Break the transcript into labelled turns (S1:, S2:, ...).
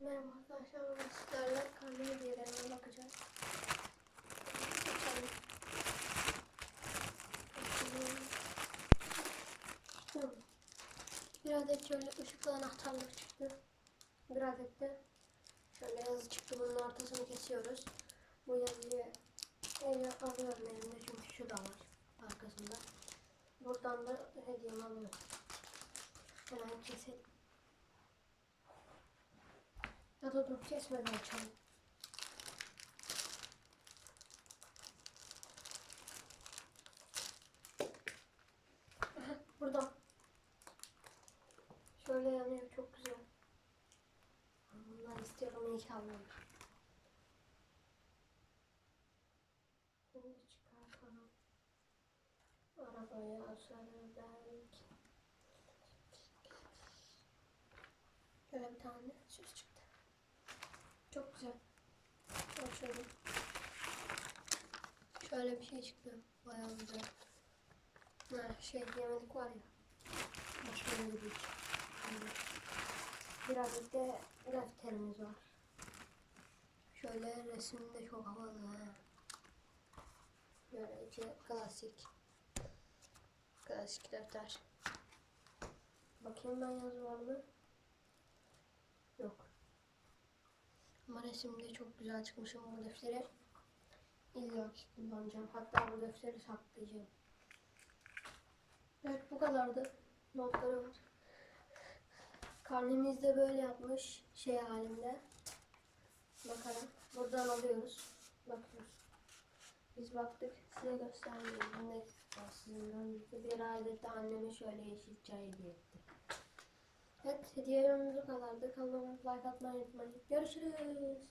S1: Merhaba arkadaşlar, bugün sizlerle karne hediyelerine bakacağız. Açalım. Bir adet şöyle ışıklı anahtarlık çıktı. Bir adet de şöyle yazı çıktı. Bunun ortasını kesiyoruz. Bu yazıyı ele alıyorum elimde çünkü şu da var arkasında. Buradan da hediyemi alıyorum. Hemen keselim. Ya da dur kesmeden açalım. Burada. Şöyle yanıyor çok güzel. Bundan istiyorum iyi ki almadım. Şimdi çıkartalım. Arabaya asarım belki. Şöyle bir tane süs çıktı. Güzel. Bak şöyle. Bir şey çıktı. Bayağı güzel. Ha, şey yemelik var ya. Başka bir şey. Birazcık da defterimiz var. Şöyle resim de çok havalı. Ha. Böyle içi klasik. Klasik defter. Bakayım ben yazı var mı? Resimde çok güzel çıkmışım bu defteri. İlla ki kullanacağım. Hatta bu defteri saklayacağım. Evet bu kadardı. Notları var. Karnemiz de böyle yapmış. Şey halinde. Bakalım. Buradan alıyoruz. Bakıyoruz. Biz baktık. Size göstermiyorum. Ne sizin önünüzde bir adette anneme şöyle yeşil çay hediye etti. Evet hediyelerimiz bu kadardı. Kanalıma like atmayı unutmayın. Görüşürüz.